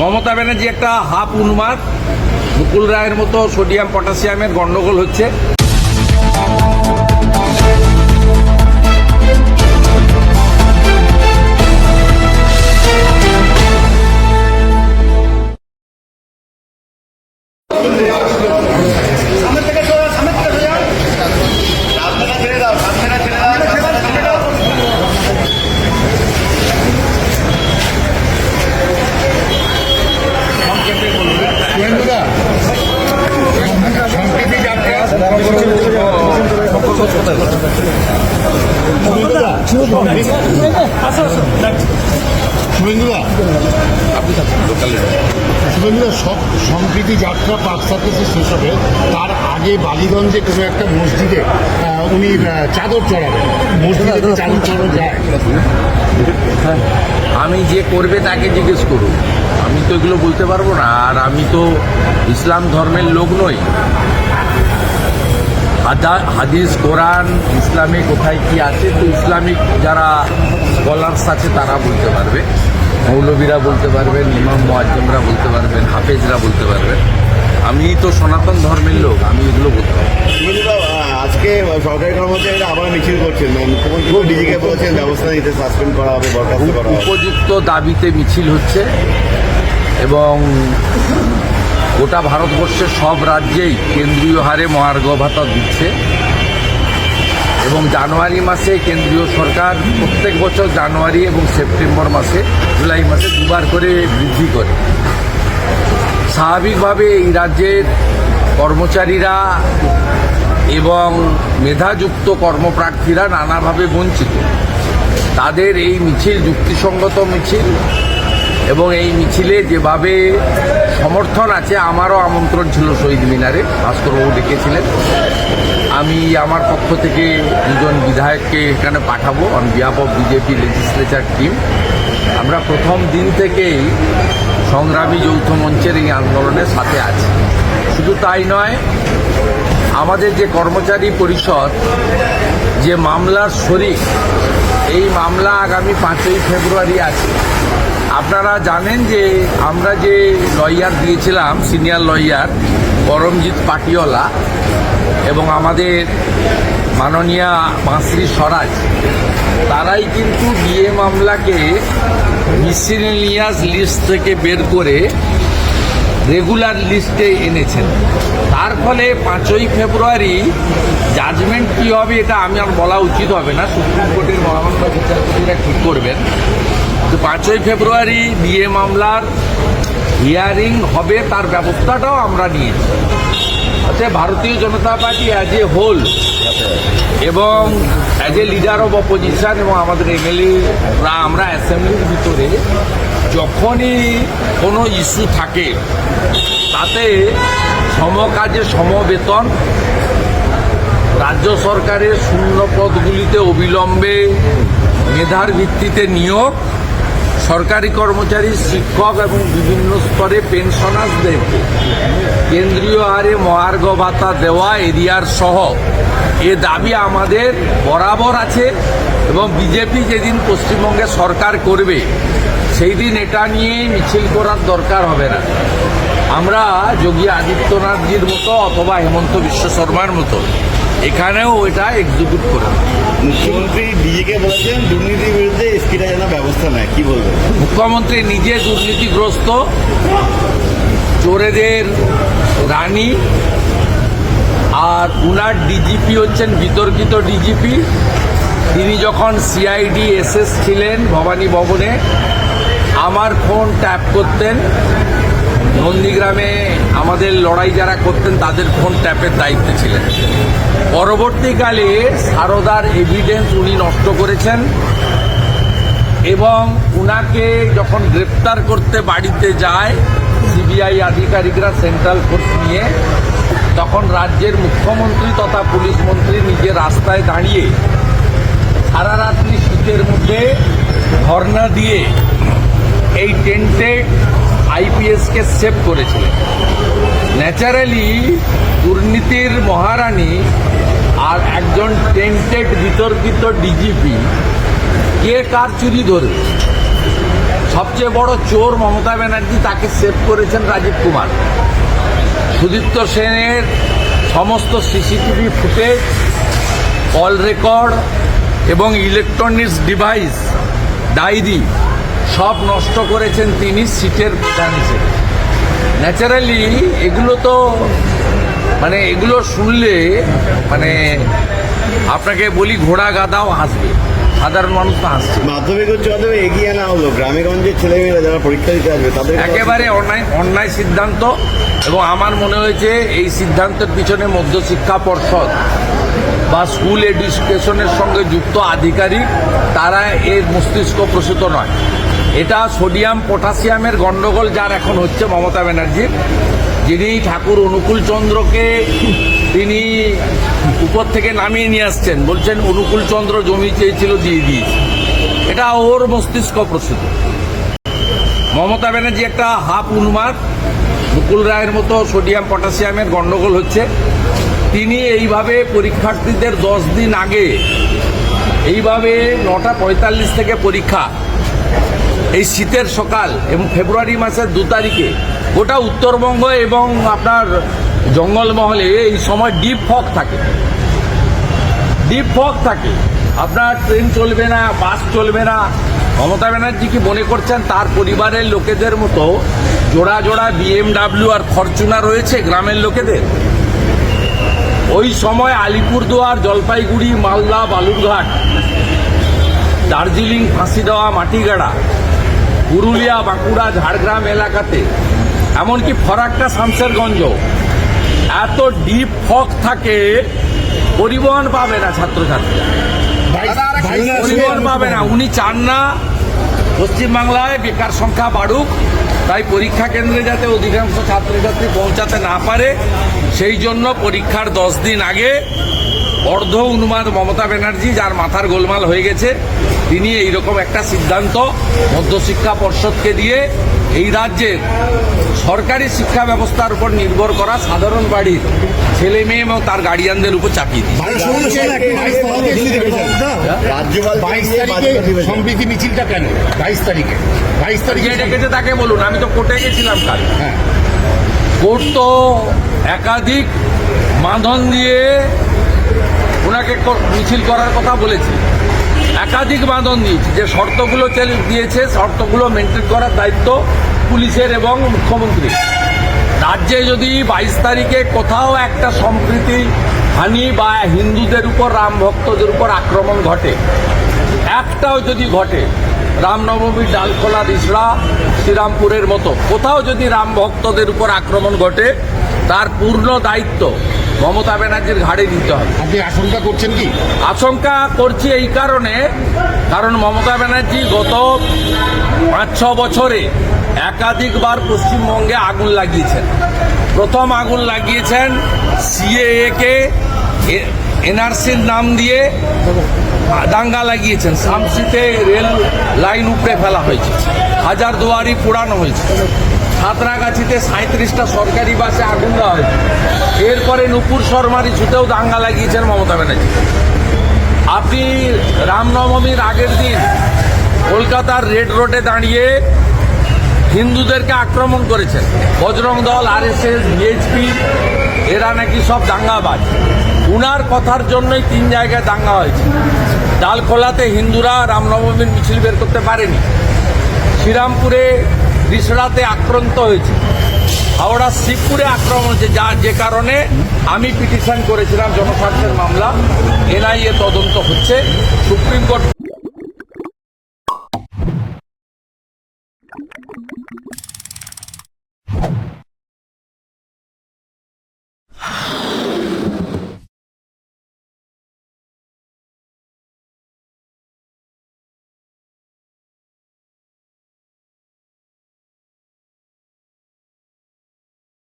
মমতা ব্যানার্জি একটা হাফ উন্মাদ মুকুল রায়ের মতো সোডিয়াম পটাশিয়ামের গন্ডগোল হচ্ছে। শুভেন্দুদা, সব সম্প্রীতি যাত্রা সার্কেসে শেষ হবে তার আগে বালিগঞ্জে কোনো একটা মসজিদে উনি চাদর চড়াবেন। মসজিদে চাদর চড়ানো যায়। আমি যে করবে তাকে জিজ্ঞেস করুন। আমি তো এগুলো বলতে পারব না। আর আমি তো ইসলাম ধর্মের লোক নই। হাদিস কোরআন ইসলামে কোথায় কি আছে তো ইসলামিক যারা স্কলার্স আছে তারা বলতে পারবে। মৌলবীরা বলতে পারবেন ইমাম মোয়াজ্জমরা বলতে পারবেন হাফেজরা বলতে পারবেন। আমি তো সনাতন ধর্মের লোক আমি এগুলো বলতে পারব আজকে সরকারি কর্মচারীরা আবার মিছিল করছেন। মুখ্যমন্ত্রী ডিজিকে বলেছেন ব্যবস্থা নিতে সাসপেন্ড করা হবে বরখাস্ত করা হবে। উপযুক্ত দাবিতে মিছিল হচ্ছে এবং গোটা ভারতবর্ষের সব রাজ্যেই কেন্দ্রীয় হারে মহার্ঘ ভাতা দিচ্ছে। এবং জানুয়ারি মাসে কেন্দ্রীয় সরকার প্রত্যেক বছর জানুয়ারি এবং সেপ্টেম্বর মাসে, জুলাই মাসে দুবার করে বৃদ্ধি করে। স্বাভাবিকভাবে এই রাজ্যের কর্মচারীরা এবং মেধাযুক্ত কর্মপ্রার্থীরা নানাভাবে বঞ্চিত। তাদের এই মিছিল যুক্তিসঙ্গত মিছিল এবং এই মিছিলে যেভাবে সমর্থন আছে, আমারও আমন্ত্রণ ছিল শহীদ মিনারে। ভাস্করবাবু ডেকেছিলেন। আমি আমার পক্ষ থেকে দুজন বিধায়ককে এখানে পাঠাবো। On behalf of BJP legislature team আমরা প্রথম দিন থেকেই সংগ্রামী যৌথ মঞ্চের এই আন্দোলনের সাথে আছি। শুধু তাই নয়, আমাদের যে কর্মচারী পরিষদ, যে মামলার শরিক এই মামলা আগামী পাঁচই ফেব্রুয়ারি আছে। আপনারা জানেন যে আমরা যে লয়ার দিয়েছিলাম, সিনিয়র লয়ার, পরমজিৎ পাটিওয়ালা এবং আমাদের মাননীয়া মাসরি স্বরাজ, তারাই কিন্তু বিয়ে মামলাকে মিসিলিনিয়াস লিস্ট থেকে বের করে রেগুলার লিস্টে এনেছেন। তার ফলে পাঁচই ফেব্রুয়ারি জাজমেন্ট কী হবে এটা আমি আর বলা উচিত হবে না। সুপ্রিম কোর্টের মহামান্য বিচারপতিরা ঠিক করবেন। তো পাঁচই ফেব্রুয়ারি বিয়ে মামলার হিয়ারিং হবে, তার ব্যবস্থাটাও আমরা নিয়েছি। অতএব Bharatiya Janata party as a whole এবং as a leader of opposition এবং আমাদের এমএলএরা আমরা অ্যাসেম্বলির ভিতরে যখনই কোনো ইস্যু থাকে, তাতে সমকাজে সমবেতন রাজ্য সরকারের শূন্য পদগুলিতে অবিলম্বে মেধার ভিত্তিতে নিয়োগ, সরকারি কর্মচারী, শিক্ষক এবং বিভিন্ন স্তরে পেনশনার্সদেরকে কেন্দ্রীয় হারে মহার্ঘ ভাতা দেওয়া এরিয়ার সহ এ দাবি আমাদের বরাবর আছে এবং বিজেপি যেদিন পশ্চিমবঙ্গে সরকার করবে সেই দিন এটা নিয়ে মিছিল করার দরকার হবে না। আমরা যোগী আদিত্যনাথজির মতো অথবা হেমন্ত বিশ্ব শর্মার মতো এখানেও এটা এক্সিকিউট করে মুখ্যমন্ত্রী ডিজিকে বলেছেন দুর্নীতির বিরুদ্ধে এসপিরা যেন ব্যবস্থা নেয়। কি বলবেন? মুখ্যমন্ত্রী নিজে দুর্নীতিগ্রস্ত চোরেদের রানী আর উনার ডিজিপি হচ্ছেন বিতর্কিত ডিজিপি তিনি যখন সিআইডি এসএস ছিলেন ভবানী ভবনে আমার ফোন ট্যাপ করতেন। নন্দীগ্রামে আমাদের লড়াই যারা করতেন, তাদের ফোন ট্যাপের দায়িত্বে ছিলেন। পরবর্তীকালে সারদার এভিডেন্স উনি নষ্ট করেছেন এবং উনাকে যখন গ্রেপ্তার করতে বাড়িতে যায়, সিবিআই আধিকারিকরা সেন্ট্রাল ফোর্স নিয়ে, তখন রাজ্যের মুখ্যমন্ত্রী তথা পুলিশ মন্ত্রী নিজে রাস্তায় দাঁড়িয়ে সারা রাত্রি শীতের মধ্যে ধর্ণা দিয়ে এই টেন্টেড আইপিএসকে সেভ করেছিলেন ন্যাচারালি, দুর্নীতির মহারানী আর একজন টেন্টেড বিতর্কিত ডিজিপি কে কার চুরি ধরবে? সবচেয়ে বড় চোর মমতা ব্যানার্জি তাকে সেভ করেছেন রাজীব কুমার। সুদীপ্ত সেনের সমস্ত সিসিটিভি ফুটেজ, কল রেকর্ড এবং ইলেকট্রনিক্স ডিভাইস ডায়েরি সব নষ্ট করেছেন তিনি সিটের প্রধান হিসেবে ন্যাচারালি এগুলো তো মানে এগুলো শুনলে মানে আপনাকে বলি ঘোড়া গাদাও হাসবে। সাধারণ মানুষ তো হাসছে। মাধ্যমিক উচ্চ মাধ্যমিক এগিয়ে আনা হলো। গ্রামে গঞ্জের ছেলেমেয়েরা যারা পরীক্ষা দিতে আসবে তাদের একেবারে অন্যায় অন্যায় সিদ্ধান্ত এবং আমার মনে হয়েছে এই সিদ্ধান্তের পিছনে মধ্যশিক্ষা পর্ষদ বা স্কুল এডুকেশনের সঙ্গে যুক্ত আধিকারিক তারা এর মস্তিষ্ক প্রসূত নয়। এটা সোডিয়াম পটাশিয়ামের গন্ডগোল যার এখন হচ্ছে মমতা ব্যানার্জির, যিনি ঠাকুর অনুকূল চন্দ্রকে তিনি উপর থেকে নামিয়ে নিয়ে আসছেন। বলছেন, অনুকূল চন্দ্র জমি চেয়েছিল, দিয়ে দিয়েছে। এটা ওর মস্তিষ্ক প্রসূত। মমতা ব্যানার্জি একটা হাফ উন্মাদ, মুকুল রায়ের মতো সোডিয়াম পটাশিয়ামের গন্ডগোল হচ্ছে। তিনি এইভাবে পরীক্ষার্থীদের দশ দিন আগে, এইভাবে নটা পঁয়তাল্লিশ থেকে পরীক্ষা এই শীতের সকাল এবং ফেব্রুয়ারি মাসের দু তারিখে গোটা উত্তরবঙ্গ এবং আপনার জঙ্গলমহলে এই সময় ডিপ ফক থাকে। ডিপ ফক থাকে। আপনার ট্রেন চলবে না বাস চলবে না। মমতা ব্যানার্জি কি মনে করছেন তার পরিবারের লোকেদের মতো জোড়া জোড়া বিএমডাব্লিউ আর ফরচুনার রয়েছে গ্রামের লোকেদের? ওই সময় আলিপুরদুয়ার, জলপাইগুড়ি, মালদা, বালুরঘাট, দার্জিলিং ফাঁসি দেওয়া মাটিগাড়া পুরুলিয়া বাঁকুড়া ঝাড়গ্রাম এলাকাতে। এমনকি ফরাক্কা শামশেরগঞ্জ এত ডিপ ফক থাকে পরিবহন পাবে না ছাত্রছাত্রীরা পরিবহন পাবে না। উনি চান না পশ্চিমবাংলায় বেকার সংখ্যা বাড়ুক। তাই পরীক্ষা কেন্দ্রে যাতে অধিকাংশ ছাত্রছাত্রী পৌঁছাতে না পারে সেই জন্য পরীক্ষার দশ দিন আগে অর্ধ উন্মাদ মমতা ব্যানার্জি যার মাথার গোলমাল হয়ে গেছে তিনি এইরকম একটা সিদ্ধান্ত মধ্যশিক্ষা পর্ষদকে দিয়ে এই রাজ্যের সরকারি শিক্ষা ব্যবস্থার উপর নির্ভর করা সাধারণ বাড়ির ছেলে মেয়ে এবং তার গার্ডিয়ানদের উপর চাপিয়ে সম্প্রীতি মিছিলটা কেন? বাইশ তারিখে। বাইশ তারিখে ডেকেছে তাকে বলুন আমি তো কোর্টে গেছিলাম কাল। হ্যাঁ। কোর্ট তো একাধিক বাঁধন দিয়ে ওনাকে মিছিল করার কথা বলেছি। একাধিক বাঁধন দিয়েছে। যে শর্তগুলো দিয়েছে, শর্তগুলো মেনটেন করার দায়িত্ব পুলিশের এবং মুখ্যমন্ত্রী রাজ্যে যদি বাইশ তারিখে কোথাও একটা সম্প্রীতি হানি বা হিন্দুদের উপর রাম ভক্তদের উপর আক্রমণ ঘটে, একটাও যদি ঘটে রামনবমী ডালখোলা রিসড়া শ্রীরামপুরের মতো, কোথাও যদি রাম ভক্তদের উপর আক্রমণ ঘটে, তার পূর্ণ দায়িত্ব মমতা ব্যানার্জির ঘাড়ে দিতে হবে। আপনি আশঙ্কা করছেন কি? আশঙ্কা করছি এই কারণে কারণ মমতা ব্যানার্জি গত পাঁচ ছ বছরে একাধিকবার পশ্চিমবঙ্গে আগুন লাগিয়েছেন। প্রথম আগুন লাগিয়েছেন সিএএ কে এনআরসির নাম দিয়ে দাঙ্গা লাগিয়েছেন। শামসিতে রেল লাইন উপড়ে ফেলা হয়েছে। হাজার দুয়ারি পোড়ানো হয়েছে। সাঁতরাগাছিতে সাঁত্রিশটা সরকারি বাসে আগুন দেওয়া হয়েছে। এরপরে নুপুর শর্মার ইস্যুতেও দাঙ্গা লাগিয়েছেন মমতা ব্যানার্জি। আপনি রামনবমীর আগের দিন কলকাতার রেড রোডে দাঁড়িয়ে হিন্দুদেরকে আক্রমণ করেছেন। বজরং দল আর এস এস বিএইচপি এরা নাকি সব দাঙ্গাবাজ। উনার কথার জন্যই তিন জায়গায় দাঙ্গা হয়েছে। ডালখোলাতে হিন্দুরা রামনবমীর মিছিল বের করতে পারেনি। শ্রীরামপুরে রিসড়াতে আক্রান্ত হয়েছে। হাওড়া শিবপুরে আক্রমণ হয়েছে। যা যে কারণে আমি পিটিশন করেছিলাম জনস্বার্থের মামলা। এনআইএ তদন্ত হচ্ছে। Supreme court